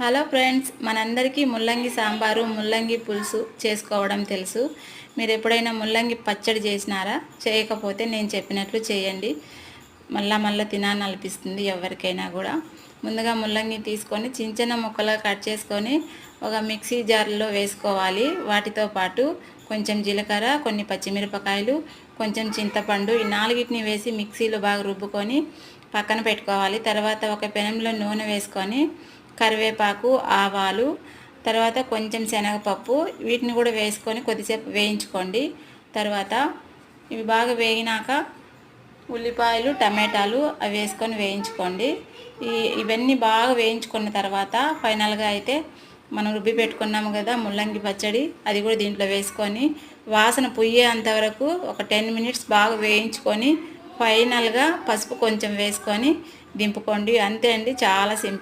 Hello friends మనందరికీ ముల్లంగి సాంబారు ముల్లంగి పులుసు చేసుకోవడం తెలుసు. మీరు ఎప్పుడైనా ముల్లంగి పచ్చడి చేసినారా? చేయకపోతే నేను చెప్పినట్లు చేయండి. మళ్ళా మళ్ళీ తినాలని అనిపిస్తుంది ఎవరికైనా కూడా. ముందుగా ముల్లంగి తీసుకొని చిన్న చిన్న ముక్కలుగా కట్ చేసుకొని ఒక మిక్సీ జార్లో వేసుకోవాలి. వాటితో పాటు కొంచెం జీలకర్ర కొన్ని పచ్చిమిరపకాయలు కొంచెం చింతపండు ఈ నాలుగిటిని వేసి మిక్సీలో బాగా రుబ్బుకొని పక్కన పెట్టుకోవాలి. తర్వాత ఒక పెనంలో నూనె వేసుకొని కరివేపాకు ఆవాలు తర్వాత కొంచెం శనగపప్పు వీటిని కూడా వేసుకొని కొద్దిసేపు వేయించుకోండి. తర్వాత ఇవి బాగా వేగినాక ఉల్లిపాయలు టమాటాలు అవి వేసుకొని వేయించుకోండి. ఈ ఇవన్నీ బాగా వేయించుకున్న తర్వాత ఫైనల్గా అయితే మనం రుబ్బి పెట్టుకున్నాము కదా ముల్లంగి పచ్చడి అది కూడా దీంట్లో వేసుకొని వాసన పుయ్యేంత వరకు ఒక టెన్ మినిట్స్ బాగా వేయించుకొని ఫైనల్గా పసుపు కొంచెం వేసుకొని దింపుకోండి. అంతే అండి చాలా సింపుల్.